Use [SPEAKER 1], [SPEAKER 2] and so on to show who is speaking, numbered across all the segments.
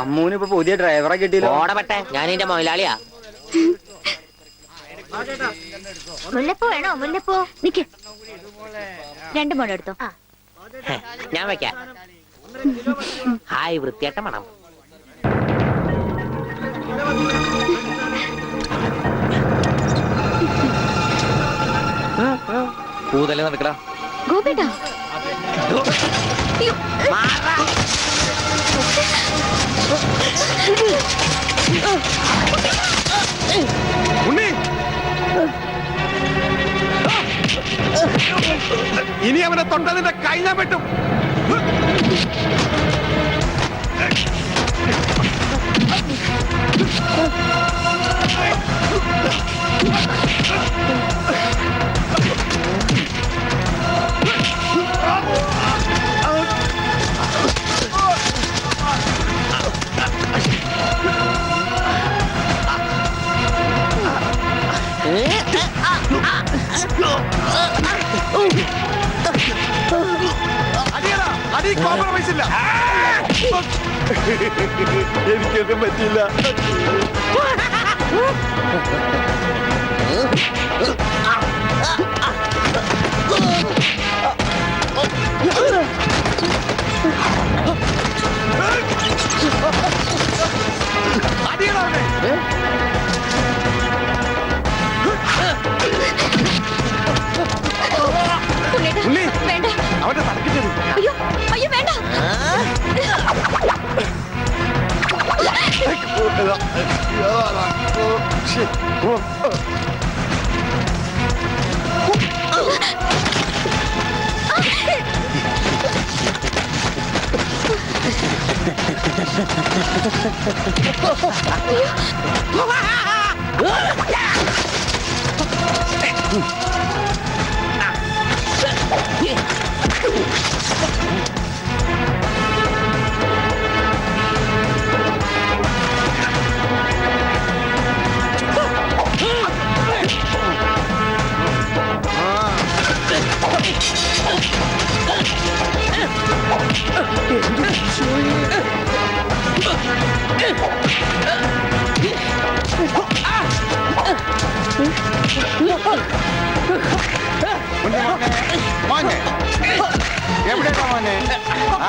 [SPEAKER 1] അമ്മൂന് ഇപ്പൊ പുതിയ ഡ്രൈവറെ കിട്ടിയില്ല.
[SPEAKER 2] ഓടപെട്ടെ ഞാൻ എന്റെ മുതലാളിയാ
[SPEAKER 3] മുല്ലപ്പൂ വേണോ? മുല്ലപ്പൂ. നിക്ക്. രണ്ട് മുഴം എടുത്തോ.
[SPEAKER 2] ഞാൻ വെക്കാം. ഹായ് വൃത്തിയാട്ട മണം.
[SPEAKER 1] കൂതല നടക്കടാ.
[SPEAKER 3] ഗോപിട്ടാ.
[SPEAKER 2] മാറാ.
[SPEAKER 4] ഇനി അവനെ തൊട്ടതിന്റെ കൈ ഞാൻ വെട്ടും. അടി കോംപ്രമൈസ് ഇല്ല. എനിക്കൊക്കെ പറ്റില്ല അടിയടാ അവനെ.
[SPEAKER 3] ഉണ്ണേട്ടാ,
[SPEAKER 4] ഉണ്ണി.
[SPEAKER 3] വേണ്ട.
[SPEAKER 4] അവന്റെ തലക്കിട്ടത്
[SPEAKER 3] അയ്യോ. Ah! അയ്യോ വേണ്ട
[SPEAKER 4] മോനെ എവിടെയാ മോനെ? ആ,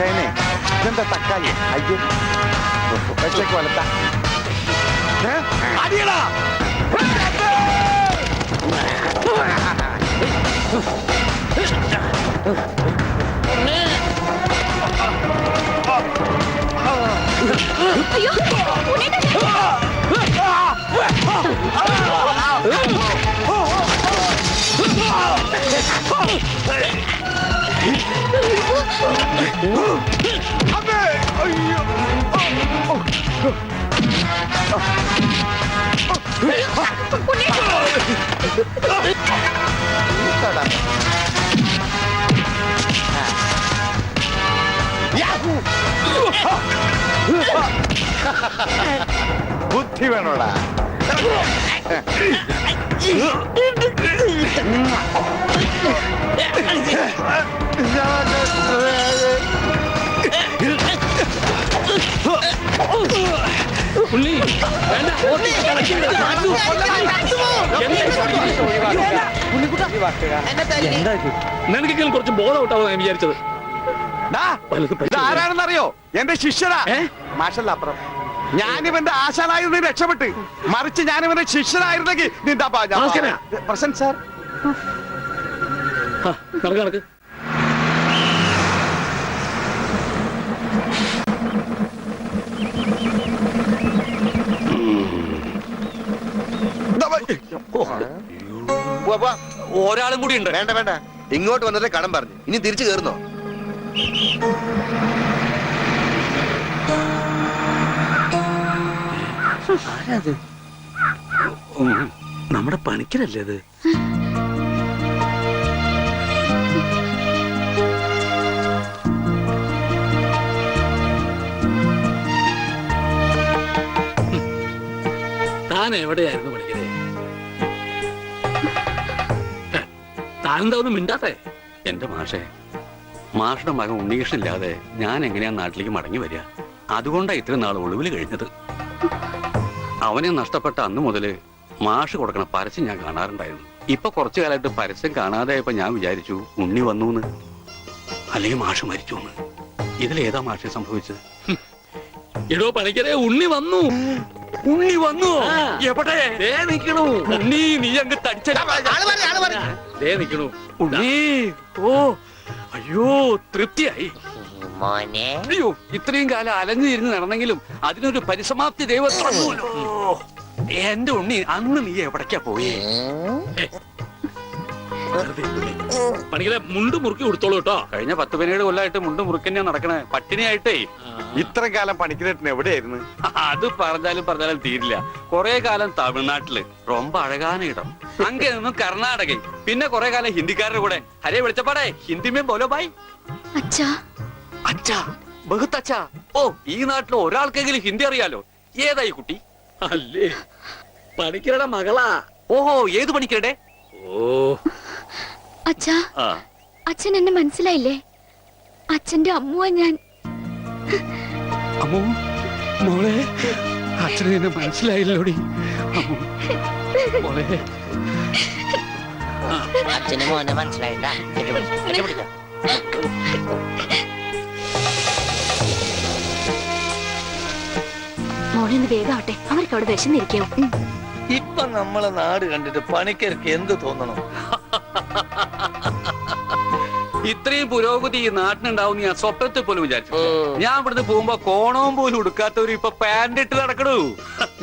[SPEAKER 4] ചേനെ ഇതെന്താ തക്കാളി അയ്യോ വെച്ചേക്ക് വളർത്ത അടിയടാ
[SPEAKER 3] അയ്യോ
[SPEAKER 4] ಬುದ್ಧಿವೇನೋಡ ബുദ്ധി വേണോടാ
[SPEAKER 5] നിനക്കെങ്കിലും കുറച്ച് ബോധം ഔട്ടാവും ഞാൻ വിചാരിച്ചത്.
[SPEAKER 4] ആരാണെന്നറിയോ എന്റെ ശിഷ്യരാ മാഷല്ല അപ്പുറം. ഞാനിവന്റെ ആശാനായിരുന്നു രക്ഷപ്പെട്ട് മറിച്ച് ഞാനിവന്റെ ശിഷ്യനായിരുന്നെങ്കിൽ നിന്റെ. Present sir.
[SPEAKER 5] നടക്ക് നടക്ക്. ഒരാളും കൂടി ഉണ്ട്.
[SPEAKER 6] വേണ്ട വേണ്ട. ഇങ്ങോട്ട് വന്നിട്ട് കടം പറഞ്ഞു. ഇനി തിരിച്ചു കയറുന്നോ?
[SPEAKER 5] ആരത് നമ്മുടെ പണിക്കരല്ലേ അത്? താൻ എവിടെയായിരുന്നു പണിക്കരെ? താനെന്താ ഒന്നും മിണ്ടാത്തെ? എന്റെ മാഷേ മാഷുടെ മകൻ ഉണ്ണീഷനില്ലാതെ ഇല്ലാതെ ഞാൻ എങ്ങനെയാ നാട്ടിലേക്ക് മടങ്ങി വരിക? അതുകൊണ്ടാണ് ഇത്രയും നാൾ ഒളിവിൽ കഴിഞ്ഞത്. അവനെ നഷ്ടപ്പെട്ട അന്ന് മുതൽ മാഷ് കൊടുക്കണ പരസ്യം ഞാൻ കാണാറുണ്ടായിരുന്നു. ഇപ്പൊ കുറച്ചു കാലമായിട്ട് പരസ്യം കാണാതായപ്പോ ഞാൻ വിചാരിച്ചു ഉണ്ണി വന്നു എന്ന് അല്ലെങ്കിൽ മാഷ് മരിച്ചു ഇതിൽ ഏതാ മാഷ് സംഭവിച്ചത്? എടോ പണിക്കരെ ഉണ്ണി വന്നു. ഉണ്ണി വന്നു. എവിടെ? ദേ നിക്കണു. ഉണ്ണി നീ അങ്ങ് തടിച്ച നിക്കണു. ഉണ്ണി. ഓ അയ്യോ തൃപ്തിയായി.
[SPEAKER 2] മോനെ.
[SPEAKER 5] അയ്യോ ഇത്രയും കാലം അലഞ്ഞു ഇരുന്ന് നടന്നെങ്കിലും അതിനൊരു പരിസമാപ്തി ദൈവം എന്റെ ഉണ്ണി അന്ന് നീ എവിടക്കാ പോയി? പണിക്കല മുണ്ട് മുറുക്കി കൊടുത്തോളൂ കേട്ടോ. കഴിഞ്ഞ പത്ത് പതിനേഴ് കൊല്ലായിട്ട് മുണ്ട് മുറുക്കന്നെയാ നടക്കണേ. പട്ടിണിയായിട്ടേ.
[SPEAKER 4] ഇത്ര കാലം പണിക്കരേട്ടൻ എവിടെയായിരുന്നു?
[SPEAKER 5] അത് പറഞ്ഞാലും പറഞ്ഞാലും തീരില്ല. കൊറേ കാലം തമിഴ്നാട്ടിൽ. റൊമ്പ അഴകാന ഇടം. അങ്ങെ നിന്നും കർണാടകയിൽ പിന്നെ കുറെ കാലം ഹിന്ദിക്കാരുടെ കൂടെ. ഹരേ വിളിച്ചപ്പാടേ. ഹിന്ദിമേ പോലോ ബായ്
[SPEAKER 3] അച്ഛാ.
[SPEAKER 5] അച്ഛാ. ബഹുത്തച്ഛാ ഓ ഈ നാട്ടിൽ ഒരാൾക്കെങ്കിലും ഹിന്ദി അറിയാലോ? ഏതായി കുട്ടി? അല്ലേ? പണിക്കരുടെ മകളാ. ഓഹോ ഏത് പണിക്കരുടെ? ഓ.
[SPEAKER 3] അച്ഛാ
[SPEAKER 5] ആ.
[SPEAKER 3] അച്ഛൻ എന്നെ മനസ്സിലായില്ലേ? അച്ഛന്റെ അമ്മുവ ഞാൻ.
[SPEAKER 5] അമ്മോ മോളെ അച്ഛനെ എന്നെ മനസ്സിലായില്ലോടി. അമ്മോ മോളെ.
[SPEAKER 2] അച്ഛനും മോനെ മനസ്സിലായിട്ടാ
[SPEAKER 3] മോളെ ഒന്ന് വേഗം ആവട്ടെ അവർക്ക് അവിടെ വിശന്നിരിക്കാവും
[SPEAKER 1] ഇപ്പൊ നമ്മളെ നാട് കണ്ടിട്ട് പണിക്കർക്ക് എന്ത് തോന്നണം?
[SPEAKER 5] ഇത്രയും പുരോഗതി ഈ നാട്ടിനുണ്ടാവും ഞാൻ സ്വപ്നത്തിൽ പോലും വിചാരിച്ചു ഞാൻ ഇവിടുന്ന് പോകുമ്പോ കോണവും പോലും ഉടുക്കാത്തവര് ഇപ്പൊ പാന്റ് ഇട്ട് നടക്കണു.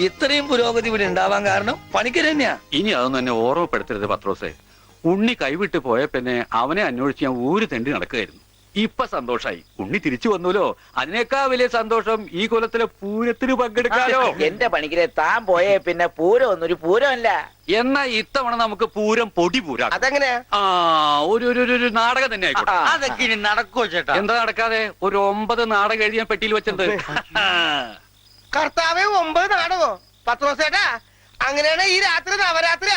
[SPEAKER 1] ഇത്രയും പുരോഗതി ഇവിടെ ഉണ്ടാവാൻ കാരണം പണിക്കർ തന്നെയാ.
[SPEAKER 5] ഇനി അതൊന്നും എന്നെ ഓർമ്മപ്പെടുത്തരുത് പത്രോസേ. ഉണ്ണി കൈവിട്ട് പോയ പിന്നെ അവനെ അന്വേഷിച്ച് ഞാൻ ഊര് തെണ്ടി നടക്കുകയായിരുന്നു. ഇപ്പൊ സന്തോഷായി. ഉണ്ണി തിരിച്ചു വന്നുല്ലോ അതിനേക്കാ വലിയ സന്തോഷം ഈ കൊലത്തിലെ പൂരത്തിന് പങ്കെടുക്കാലോ.
[SPEAKER 2] എന്റെ പണിക്കിലെ താൻ പോയേ പിന്നെ പൂരം ഒന്നൊരു പൂരമല്ല.
[SPEAKER 5] എന്നാ ഇത്തവണ നമുക്ക് പൂരം പൊടി പൂരാ.
[SPEAKER 2] അതെങ്ങനെ
[SPEAKER 5] ആ ഒരു ഒരു- ഒരു ഒരു നാടകം തന്നെ ആയിക്കോട്ടെ.
[SPEAKER 1] അതൊക്കെ ഇനി നടക്കുവോ ചേട്ടാ?
[SPEAKER 5] എന്താ നടക്കാതെ? ഒരു ഒമ്പത് നാടകം എഴുതി ഞാൻ പെട്ടിയിൽ വെച്ചത്
[SPEAKER 7] കർത്താവേ ഒമ്പത് നാടകോ? പത്ത് ദിവസേട്ടാ അങ്ങനെയാണ് ഈ രാത്രി നവരാത്രി